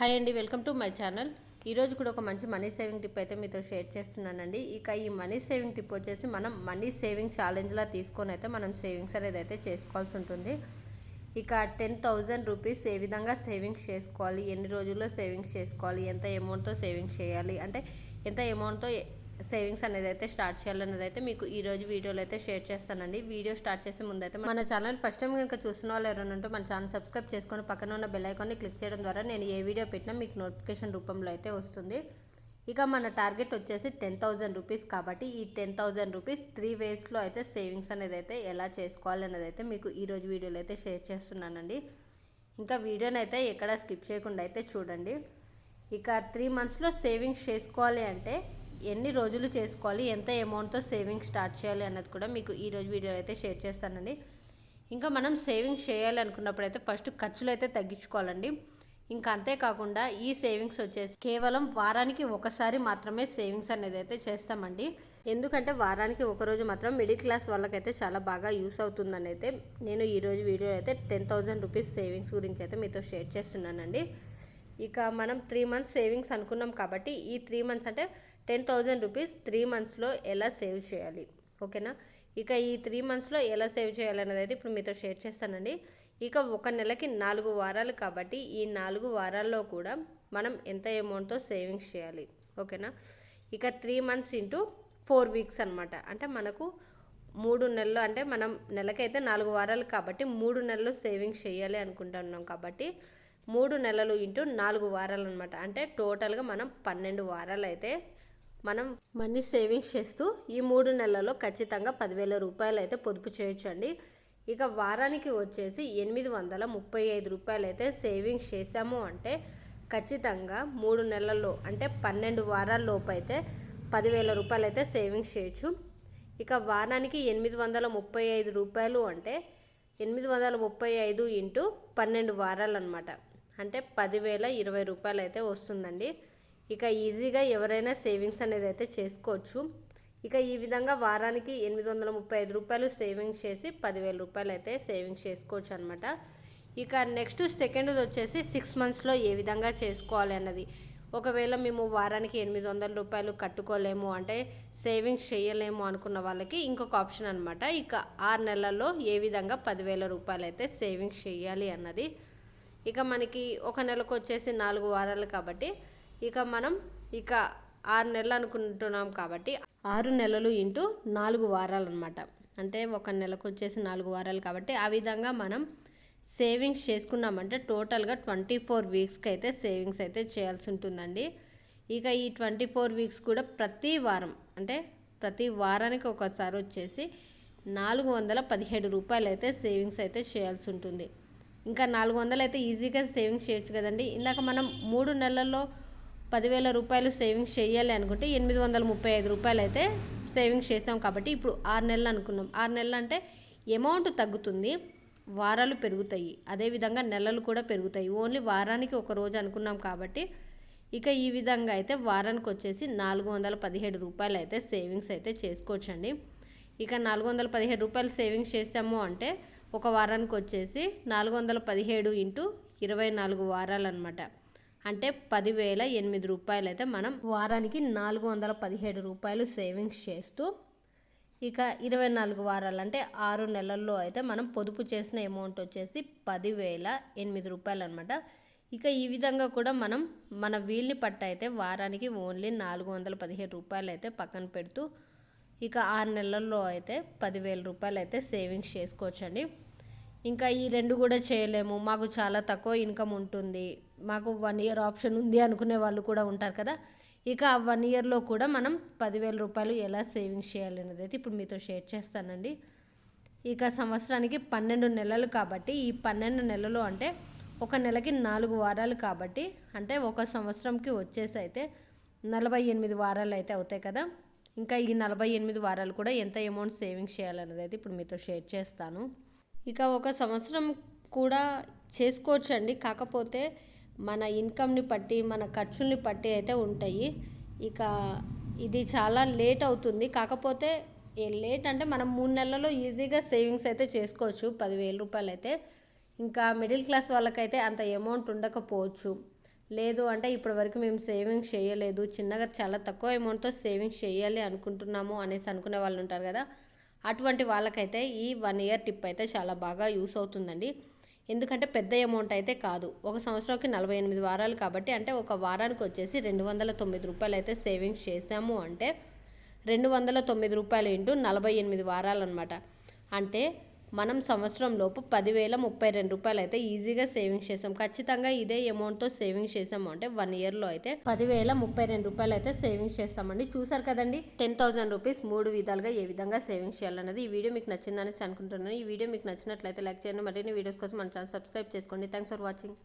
Hi అండి welcome to my channel. ఈరోజు కూడా ఒక మంచి మనీ సేవింగ్ టిప్ అయితే మీతో షేర్ చేస్తున్నానండి. ఇక ఈ మనీ సేవింగ్ టిప్ వచ్చేసి మనం మనీ సేవింగ్ ఛాలెంజ్లా తీసుకొని అయితే మనం సేవింగ్స్ అనేది అయితే చేసుకోవాల్సి ఉంటుంది. ఇక టెన్ థౌజండ్ రూపీస్ ఏ విధంగా సేవింగ్స్ చేసుకోవాలి? ఎన్ని రోజుల్లో సేవింగ్స్ చేసుకోవాలి? ఎంత అమౌంట్తో సేవింగ్స్ చేయాలి? అంటే ఎంత అమౌంట్తో సేవింగ్స్ అనేది అయితే స్టార్ట్ చేయాలనేది అయితే మీకు ఈ రోజు వీడియోలో అయితే షేర్ చేస్తానండి. వీడియో స్టార్ట్ చేసే ముందు అయితే మన ఛానల్ ఫస్ట్ టైం కనుక చూస్తున్న వాళ్ళు ఎవరైనా ఉంటే మన ఛానల్ సబ్స్క్రైబ్ చేసుకొని పక్కన ఉన్న బెల్ ఐకాన్ని క్లిక్ చేయడం ద్వారా నేను ఏ వీడియో పెట్టినా మీకు నోటిఫికేషన్ రూపంలో అయితే వస్తుంది. ఇక మన టార్గెట్ వచ్చేసి టెన్ థౌజండ్ రూపీస్ కాబట్టి ఈ టెన్ థౌజండ్ రూపీస్ త్రీ వేస్లో అయితే సేవింగ్స్ అనేది అయితే ఎలా చేసుకోవాలి అనేది అయితే మీకు ఈరోజు వీడియోలో అయితే షేర్ చేస్తున్నానండి. ఇంకా వీడియోని అయితే ఎక్కడ స్కిప్ చేయకుండా అయితే చూడండి. ఇక త్రీ మంత్స్లో సేవింగ్స్ చేసుకోవాలి అంటే ఎన్ని రోజులు చేసుకోవాలి ఎంత అమౌంట్తో సేవింగ్స్ స్టార్ట్ చేయాలి అన్నది కూడా మీకు ఈరోజు వీడియో అయితే షేర్ చేస్తానండి. ఇంకా మనం సేవింగ్స్ చేయాలనుకున్నప్పుడు అయితే ఫస్ట్ ఖర్చులు అయితే తగ్గించుకోవాలండి. ఇంకా అంతేకాకుండా ఈ సేవింగ్స్ వచ్చేసి కేవలం వారానికి ఒకసారి మాత్రమే సేవింగ్స్ అనేది అయితే చేస్తామండి. ఎందుకంటే వారానికి ఒక రోజు మాత్రం మిడిల్ క్లాస్ వాళ్ళకైతే చాలా బాగా యూస్ అవుతుందని అయితే నేను ఈరోజు వీడియో అయితే టెన్ థౌజండ్ రూపీస్ సేవింగ్స్ గురించి అయితే మీతో షేర్ చేస్తున్నానండి. ఇక మనం త్రీ మంత్స్ సేవింగ్స్ అనుకున్నాం కాబట్టి ఈ త్రీ మంత్స్ అంటే టెన్ థౌజండ్ రూపీస్ త్రీ మంత్స్లో ఎలా సేవ్ చేయాలి? ఓకేనా? ఇక ఈ త్రీ మంత్స్లో ఎలా సేవ్ చేయాలనేది అయితే ఇప్పుడు మీతో షేర్ చేస్తానండి. ఇక ఒక నెలకి నాలుగు వారాలు కాబట్టి ఈ నాలుగు వారాల్లో కూడా మనం ఎంత అమౌంట్తో సేవింగ్స్ చేయాలి? ఓకేనా? ఇక three months into four weeks అనమాట అంటే మనకు మూడు నెలలు అంటే మనం నెలకైతే నాలుగు వారాలు కాబట్టి మూడు నెలలు సేవింగ్స్ చేయాలి అనుకుంటున్నాం కాబట్టి మూడు నెలలు ఇంటూ నాలుగు వారాలు అనమాట అంటే టోటల్గా మనం పన్నెండు వారాలు అయితే మనం మనీ సేవింగ్స్ చేస్తూ ఈ మూడు నెలల్లో ఖచ్చితంగా పదివేల రూపాయలు అయితే పొదుపు చేయొచ్చండి. ఇక వారానికి వచ్చేసి ఎనిమిది వందల ముప్పై ఐదు రూపాయలు అయితే సేవింగ్స్ చేసాము అంటే ఖచ్చితంగా మూడు నెలల్లో అంటే పన్నెండు వారాల లోపు అయితే పదివేల రూపాయలు అయితే సేవింగ్స్ చేయొచ్చు. ఇక వారానికి ఎనిమిది వందల ముప్పై ఐదు రూపాయలు అంటే ఎనిమిది వందల ముప్పై ఐదు ఇంటూ పన్నెండు వారాలు అనమాట అంటే పదివేల ఇరవై రూపాయలు అయితే వస్తుందండి. ఇక ఈజీగా ఎవరైనా సేవింగ్స్ అనేది అయితే చేసుకోవచ్చు. ఇక ఈ విధంగా వారానికి ఎనిమిది వందల ముప్పై ఐదు రూపాయలు సేవింగ్స్ చేసి పదివేల రూపాయలు అయితే సేవింగ్స్ చేసుకోవచ్చు అనమాట ఇక నెక్స్ట్ సెకండ్ వచ్చేసి సిక్స్ మంత్స్లో ఏ విధంగా చేసుకోవాలి అన్నది. ఒకవేళ మేము వారానికి ఎనిమిది వందల రూపాయలు కట్టుకోలేము అంటే సేవింగ్స్ చేయలేము అనుకున్న వాళ్ళకి ఇంకొక ఆప్షన్ అనమాట ఇక ఆరు నెలల్లో ఏ విధంగా పదివేల రూపాయలు అయితే సేవింగ్స్ చేయాలి అన్నది. ఇక మనకి ఒక నెలకు వచ్చేసి నాలుగు వారాలు కాబట్టి ఇక మనం ఇక ఆరు నెలలు అనుకుంటున్నాం కాబట్టి ఆరు నెలలు ఇంటూ నాలుగు వారాలు అనమాట అంటే ఒక నెలకు వచ్చేసి నాలుగు వారాలు కాబట్టి ఆ విధంగా మనం సేవింగ్స్ చేసుకున్నామంటే టోటల్గా ట్వంటీ ఫోర్ వీక్స్కి అయితే సేవింగ్స్ అయితే చేయాల్సి ఉంటుందండి. ఇక ఈ ట్వంటీ ఫోర్ వీక్స్ కూడా ప్రతి వారం అంటే ప్రతి వారానికి ఒకసారి వచ్చేసి నాలుగు వందల పదిహేడు రూపాయలు అయితే సేవింగ్స్ అయితే చేయాల్సి ఉంటుంది. ఇంకా నాలుగు వందలు అయితే ఈజీగా సేవింగ్స్ చేయొచ్చు కదండి. ఇందాక మనం మూడు నెలల్లో పదివేల రూపాయలు సేవింగ్స్ చేయాలి అనుకుంటే ఎనిమిది వందల ముప్పై ఐదు రూపాయలు అయితే సేవింగ్స్ చేసాం కాబట్టి ఇప్పుడు ఆరు నెలలు అనుకున్నాం. ఆరు నెలలు అంటే అమౌంట్ తగ్గుతుంది వారాలు పెరుగుతాయి. అదేవిధంగా నెలలు కూడా పెరుగుతాయి. ఓన్లీ వారానికి ఒక రోజు అనుకున్నాం కాబట్టి ఇక ఈ విధంగా అయితే వారానికి వచ్చేసి నాలుగు వందల పదిహేడు రూపాయలు అయితే సేవింగ్స్ అయితే చేసుకోవచ్చండి. ఇక నాలుగు వందల పదిహేడు రూపాయలు సేవింగ్స్ చేసాము అంటే ఒక వారానికి వచ్చేసి నాలుగు వందల పదిహేడు ఇంటూ ఇరవై నాలుగు వారాలు అనమాట అంటే పదివేల ఎనిమిది రూపాయలు అయితే మనం వారానికి నాలుగు వందల పదిహేడు రూపాయలు సేవింగ్స్ చేస్తూ ఇక ఇరవై నాలుగు వారాలు అంటే ఆరు నెలల్లో అయితే మనం పొదుపు చేసిన అమౌంట్ వచ్చేసి పదివేల ఎనిమిది రూపాయలు అనమాట ఇక ఈ విధంగా కూడా మనం మన వీల్ని పట్ట అయితే వారానికి ఓన్లీ నాలుగు వందల పదిహేడు రూపాయలు అయితే పక్కన పెడుతూ ఇక ఆరు నెలల్లో అయితే పదివేల రూపాయలు అయితే సేవింగ్స్ చేసుకోవచ్చండి. ఇంకా ఈ రెండు కూడా చేయలేము. మాకు చాలా తక్కువ ఇన్కమ్ ఉంటుంది. మాకు వన్ ఇయర్ ఆప్షన్ ఉంది అనుకునే వాళ్ళు కూడా ఉంటారు కదా. ఇక ఆ వన్ ఇయర్లో కూడా మనం పదివేల రూపాయలు ఎలా సేవింగ్స్ చేయాలి అనేది అయితే ఇప్పుడు మీతో షేర్ చేస్తానండి. ఇక సంవత్సరానికి పన్నెండు నెలలు కాబట్టి ఈ పన్నెండు నెలలు అంటే ఒక నెలకి నాలుగు వారాలు కాబట్టి అంటే ఒక సంవత్సరంకి వచ్చేసి అయితే నలభై ఎనిమిది వారాలు అయితే అవుతాయి కదా. ఇంకా ఈ నలభై ఎనిమిది వారాలు కూడా ఎంత అమౌంట్ సేవింగ్స్ చేయాలనేది అయితే ఇప్పుడు మీతో షేర్ చేస్తాను. ఇక ఒక సంవత్సరం కూడా చేసుకోవచ్చండి. కాకపోతే మన ఇన్కమ్ని బట్టి మన ఖర్చుల్ని బట్టి అయితే ఉంటాయి. ఇక ఇది చాలా లేట్ అవుతుంది. కాకపోతే లేట్ అంటే మనం మూడు నెలల్లో ఈజీగా సేవింగ్స్ అయితే చేసుకోవచ్చు. పదివేల రూపాయలు అయితే. ఇంకా మిడిల్ క్లాస్ వాళ్ళకైతే అంత అమౌంట్ ఉండకపోవచ్చు. లేదు అంటే ఇప్పటి వరకు మేము సేవింగ్స్ చేయలేదు. చిన్నగా చాలా తక్కువ అమౌంట్తో సేవింగ్స్ చేయాలి అనుకుంటున్నాము అనేసి అనుకునే వాళ్ళు ఉంటారు కదా. అటువంటి వాళ్ళకైతే ఈ వన్ ఇయర్ టిప్ అయితే చాలా బాగా యూస్ అవుతుందండి. ఎందుకంటే పెద్ద అమౌంట్ అయితే కాదు. ఒక సంవత్సరంకి నలభై ఎనిమిది వారాలు కాబట్టి అంటే ఒక వారానికి వచ్చేసి రెండు వందల తొమ్మిది రూపాయలు అయితే సేవింగ్స్ చేసాము అంటే రెండు వందల తొమ్మిది రూపాయలు ఇంటూ నలభై ఎనిమిది వారాలు అనమాట అంటే మనం సంవత్సరం లోపు పదివేల ముప్పై రెండు రూపాయలు అయితే ఈజీగా సేవింగ్స్ చేసాం. ఖచ్చితంగా ఇదే అమౌంట్తో సేవింగ్స్ చేసాము అంటే వన్ ఇయర్లో అయితే పదివేల ముప్పై రెండు రూపాయలు అయితే సేవింగ్స్ చేస్తామండి. చూసారు కదండి టెన్ థౌసండ్ రూపీస్ మూడు విధాలుగా ఏ విధంగా సేవింగ్స్ చేయాలన్నది ఈ వీడియో మీకు నచ్చిందనేసి అనుకుంటున్నాను. ఈ వీడియో మీకు నచ్చినట్లయితే లైక్ చేయండి. మరిన్ని వీడియోస్ కోసం మన ఛానల్ సబ్స్క్రైబ్ చేసుకోండి. Thanks for watching